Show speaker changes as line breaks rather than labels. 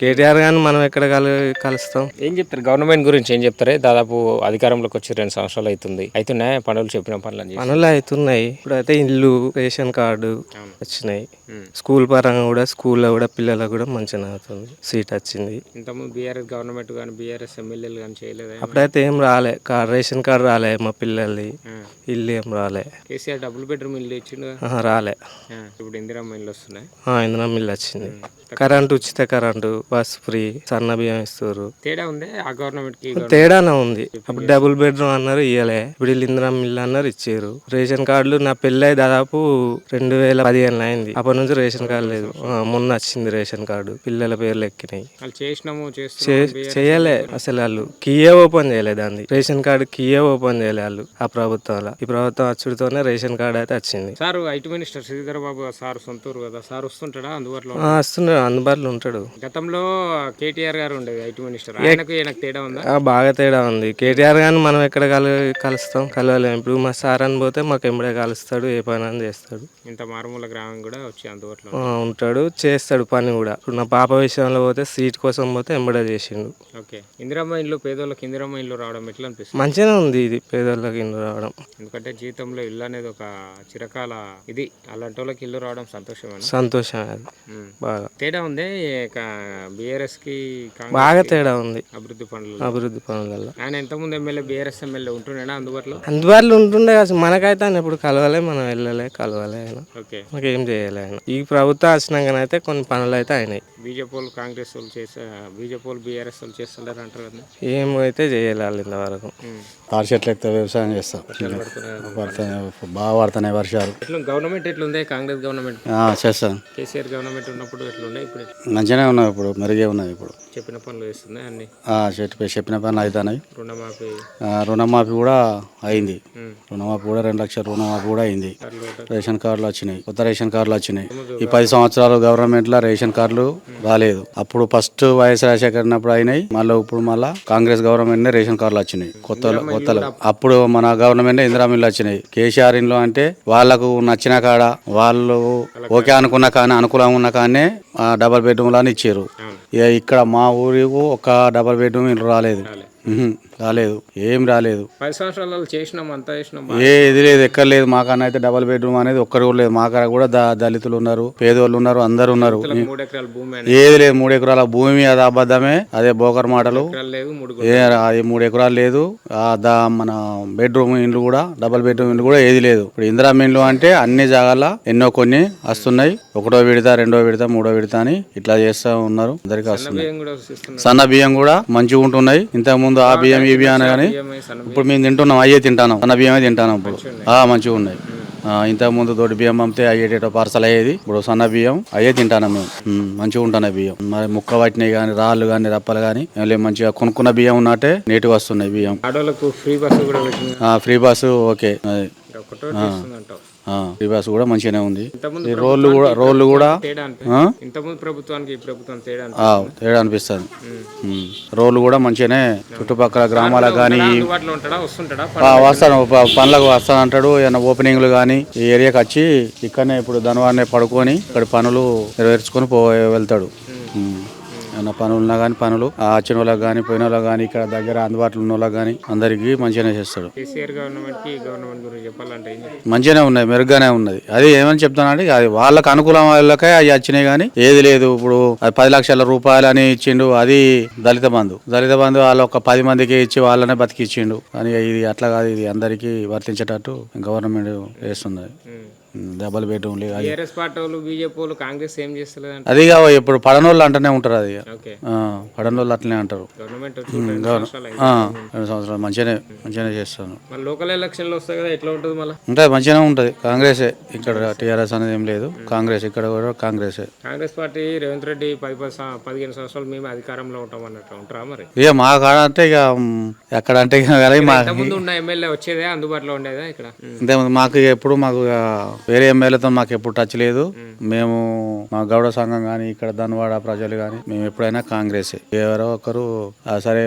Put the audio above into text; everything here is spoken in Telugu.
కేటీఆర్ గాని మనం ఎక్కడ కలు కలుస్తాం?
ఏం చెప్తారు? గవర్నమెంట్ గురించి ఏం చెప్తారే? దాదాపు అధికారంలోకి వచ్చి రెండు సంవత్సరాలు అవుతుంది. అవుతున్నాయి? పనులు చెప్పిన పనులు
పనులు అవుతున్నాయి. ఇప్పుడైతే ఇల్లు రేషన్ కార్డు. వచ్చినాయి. స్కూల్ పరంగా కూడా స్కూల్లో కూడా పిల్లలకు కూడా మంచిగా అవుతుంది. సీట్ వచ్చింది.
ఇంతకుముందు బీఆర్ఎస్ గవర్నమెంట్ కానీ బీఆర్ఎస్ ఎమ్మెల్యేలు కానీ చేయలేదా
అప్పుడైతే ఏం రాలే. కార్డు రేషన్ కార్డు రాలే మా పిల్లల్ది.
ఆ.
ఇల్లు ఏం రాలే.
కేసీఆర్ డబుల్ బెడ్రూమ్ ఇల్లు ఇచ్చిండు
రాలే.
ఇప్పుడు ఇందిరమ్మ ఇల్లు వస్తున్నాయి.
ఇంధనం మిల్లు వచ్చింది. కరెంటు ఉచిత కరెంటు బస్ ఫ్రీ సన్న బియ్యం ఇస్తారు.
తేడా ఉంది? ఆ గవర్నమెంట్కి
తేడానే ఉంది. అప్పుడు డబుల్ బెడ్రూమ్ అన్నారు ఇయ్యలే. ఇప్పుడు వీళ్ళు ఇందిరా మిల్లు అన్నారు ఇచ్చారు. రేషన్ కార్డులు నా పెళ్ళై దాదాపు రెండు వేల పదిహేను అయింది. అప్పటి నుంచి రేషన్ కార్డు లేదు. మొన్న వచ్చింది రేషన్ కార్డు. పిల్లల పేర్లు ఎక్కినాయి.
చేసినాము
చేయలే అసలు వాళ్ళు. కియే ఓపెన్ చేయలే దాన్ని. రేషన్ కార్డు కియే ఓపెన్ చేయలే వాళ్ళు ఆ ప్రభుత్వంలో. ఈ ప్రభుత్వం వచ్చుడితోనే రేషన్ కార్డు అయితే వచ్చింది.
Sir IT minister Sridhar Babu sir సొంతూరు కదా? సార్ వస్తుంటాడా అందుబాటులో
ఆ, వస్తున్నాడు అందుబాటులో ఉంటాడు.
గతంలో కేటీఆర్ గారు ఉండేది ఐటీ మినిస్టర్. ఆయనకు ఈయనకు తేడా ఉందా?
బాగా తేడా ఉంది. కేటీఆర్ గాని మనం ఎక్కడ కలు కలుస్తాం? కలవలేము ఇప్పుడు మా సార్ అని పోతే మాకు ఎంబడే కలుస్తాడు ఏ పని అని చేస్తాడు.
ఇంత మారుమూల గ్రామం కూడా వచ్చి అందుబాటులో
ఉంటాడు చేస్తాడు పని కూడా. ఇప్పుడు నా పాప విషయంలో పోతే సీట్ కోసం పోతే ఎంబడే చేసిండు.
ఓకే. ఇందిరమ్మ ఇల్లు పేదోళ్ళకి ఇందిరమ్మ ఇల్లు రావడం ఎట్లా అనిపిస్తుంది?
మంచిగానే ఉంది ఇది పేదోళ్ళకి ఇల్లు రావడం.
ఎందుకంటే జీవితంలో ఇల్లు అనేది ఒక చిరకాల ఇది. అలాంటి వాళ్ళకి ఇల్లు రావడం
సంతోషం
ఉమ్.
బాగా.
తేడా ఉంది కి కాంగ్రెస్
బాగా తేడా ఉంది.
అభివృద్ధి పనులు
అభివృద్ధి పనులలో
ఆయన ఎంతమంది ఎమ్మెల్యే బీఆర్ఎస్ ఎమ్మెల్యే ఉంటుండేనా అందుబాటులో?
అందుబాటులో ఉంటుండే అసలు మనకైతే ఆయన ఎప్పుడు కలవలే మనం వెళ్ళలే కలవలే ఆయన.
ఓకే.
మాకేం చేయాలి ఆయన. ఈ ప్రభుత్వం వచ్చినాకనైతే కొన్ని పనులు అయితే అయినాయి.
బీజేపీ వాళ్ళు కాంగ్రెస్ వాళ్ళు చేసే బీజేపీ వాళ్ళు బీఆర్ఎస్ వాళ్ళు చేస్తుంటారు అంటారు కదా?
ఏమైతే చేయాలి వాళ్ళు ఇంతవరకు.
తాడి చెట్లు ఎక్కితే వ్యవసాయం చేస్తాం
పడుతున్నాయి.
బాగా పడుతున్నాయి వర్షాలు.
ఎట్లా గవర్నమెంట్ ఎట్లుంది? కాంగ్రెస్ గవర్నమెంట్?
ఆ, చేస్తాం
కేసీఆర్ గవర్నమెంట్ ఉన్నప్పుడు ఎట్లుండే? ఇప్పుడు?
మంచిగానే ఉన్నాయి ఇప్పుడు. మెరుగే ఉన్నాయి ఇప్పుడు.
చెప్పిన పనులు చేస్తుంది అన్ని?
చెప్పిన పనులు అవుతున్నాయి.
రుణమాఫీ.
రుణమాఫీ కూడా అయింది. రుణమాఫీ కూడా రెండు లక్షల రుణమాఫీ కూడా అయింది. రేషన్ కార్డులు వచ్చినాయి. కొత్త రేషన్ కార్డులు వచ్చినాయి. ఈ పది సంవత్సరాలు గవర్నమెంట్లో రేషన్ కార్డులు రాలేదు. అప్పుడు ఫస్ట్ వైఎస్ రాజశేఖర్ ఉన్నప్పుడు అయినాయి. మళ్ళీ ఇప్పుడు మళ్ళీ కాంగ్రెస్ గవర్నమెంట్ రేషన్ కార్డులు వచ్చినాయి. కొత్త కొత్తలు. అప్పుడు మన గవర్నమెంట్ ఇందిరా మిల్లు వచ్చినాయి. కేసీఆర్ ఇంట్లో అంటే వాళ్ళకు నచ్చిన కాడ వాళ్ళు ఓకే అనుకున్న కానీ అనుకూలంగా ఉన్న కానీ డబల్ బెడ్రూమ్ అని ఇచ్చారు. ఇక ఇక్కడ మా ఊరికి ఒక డబల్ బెడ్రూమ్ ఇల్లు రాలేదు. రాలేదు. ఏం రాలేదు.
పది సంవత్సరాలు చేసినాం అంతా చేసినాం
ఏ ఇది లేదు ఎక్కడ లేదు. మాకన్నా అయితే డబల్ బెడ్రూమ్ అనేది ఒక్కరు కూడా లేదు. మాకాడ కూడా ద- దళితులు ఉన్నారు పేదోళ్ళు ఉన్నారు అందరు ఉన్నారు.
మూడు ఎకరాల భూమి అని
ఏది లేదు మూడు ఎకరాల భూమి అది అబద్ధమే అదే బోకర్ మాటలు.
మూడు
ఏ అది మూడు ఎకరాలు లేదు. మన బెడ్రూమ్ ఇండ్లు కూడా డబల్ బెడ్రూమ్ ఇండ్లు కూడా ఏది లేదు. ఇప్పుడు ఇందిరా ఇండ్లు అంటే అన్ని జాగాల ఎన్నో కొన్ని వస్తున్నాయి. ఒకటో విడత రెండో విడత మూడో విడత అని ఇట్లా చేస్తా ఉన్నారు. అందరికి
కూడా వస్తున్నాయి.
సన్న బియ్యం కూడా మంచిగా ఉంటున్నాయి. ఇంతకు ముందు ఆ బియ్యం ఈ బియ్యం కానీ ఇప్పుడు మేము తింటున్నాం అయ్యే తింటాను సన్న బియ్యమే తింటాను ఇప్పుడు. ఆ, మంచిగా ఉన్నాయి ఇంతకు ముందు తోటి బియ్యం పంపితే అయ్యేటో పార్సల్ అయ్యేది. ఇప్పుడు సన్న బియ్యం అయ్యే తింటాను మేము. మంచిగా ఉంటున్నాయి బియ్యం. మరి ముక్క పట్టినాయి కానీ రాళ్ళు కానీ రప్పలు కానీ మంచిగా కొనుక్కున్న బియ్యం ఉన్నట్టే నీట్గా వస్తున్నాయి బియ్యం.
ఫ్రీ బస్సు
ఆ, ఫ్రీ బస్సు ఓకే. బస్సు కూడా మంచిగానే ఉంది. రోడ్లు కూడా రోడ్లు కూడా?
ఇంతకుముందు ప్రభుత్వానికి ఈ ప్రభుత్వం తేడా
అనిపిస్తుంది. రోడ్లు కూడా మంచిగానే చుట్టుపక్కల గ్రామాలకు కానీ వస్తాను. పనులకు వస్తాను అంటాడు. ఏమైనా ఓపెనింగ్లు కానీ ఈ ఏరియాకి వచ్చి ఇక్కడనే ఇప్పుడు ధనవారినే పడుకొని ఇక్కడ పనులు నెరవేర్చుకొని పో వెళ్తాడు. ఏమైనా పనులు ఉన్నా కానీ పనులు. ఆ వచ్చిన వాళ్ళకి కానీ పోయిన వాళ్ళకి కానీ ఇక్కడ దగ్గర అందుబాటులో ఉన్న వాళ్ళకి కానీ అందరికీ మంచిగానే చేస్తాడు.
కేసీఆర్ గవర్నమెంట్కి ఈ గవర్నమెంట్ గురించి చెప్పాలంటే ఏం చెప్తారు?
మంచిగానే ఉన్నాయి మెరుగ్గానే ఉన్నది. అది ఏమని చెప్తానంటే అది వాళ్ళకి అనుకూలం వాళ్ళకే అవి వచ్చినాయి కానీ ఏది లేదు. ఇప్పుడు అది పది లక్షల రూపాయలు అని ఇచ్చిండు అది దళిత బంధు. దళిత బంధు వాళ్ళు ఒక పది మందికి ఇచ్చి వాళ్ళనే బతికిచ్చిండు. కానీ ఇది అట్లా కాదు ఇది అందరికీ వర్తించేటట్టు గవర్నమెంట్ చేస్తుంది
ఉమ్.
డబల్ బెడ్రూమ్ లేదు
టీఆర్ఎస్ పార్టీ వాళ్ళు బీజేపీ వాళ్ళు కాంగ్రెస్ ఏం చేస్తలేదంట
అది కావు ఇప్పుడు పడనోళ్ళు అంటూనే ఉంటారు అది. పడనోళ్ళు అట్లనే అంటారు.
గవర్నమెంట్ రెండు సంవత్సరాలు
మంచిగానే మంచిగానే చేస్తాను.
మళ్ళీ లోకల్ ఎలక్షన్లు వస్తాయి కదా ఎట్లా ఉంటుంది మళ్ళీ?
ఉంటుంది మంచిగానే ఉంటుంది. కాంగ్రెసే ఇక్కడ టీఆర్ఎస్ అనేది ఏం లేదు. కాంగ్రెస్ ఇక్కడ కూడా కాంగ్రెసే.
కాంగ్రెస్ పార్టీ రేవంత్ రెడ్డి పది పదిహేను సంవత్సరాలు మేము అధికారంలో ఉంటాం అన్నట్టు ఉంటారా మరి?
ఇక మా కాడ అంటే ఇక ఎక్కడ అంటే ఇక మా
ముందు ఉన్న ఎమ్మెల్యే వచ్చేదే అందుబాటులో ఉండేదా ఇక్కడ.
ఇంతే మాకు ఎప్పుడు మాకు వేరే ఎమ్మెల్యేతో మాకు ఎప్పుడు టచ్ లేదు. మేము. మా గౌడ సంఘం కానీ ఇక్కడ ధన్వాడ ప్రజలు కానీ మేము ఎప్పుడైనా కాంగ్రెస్. ఎవరో ఒకరు సరే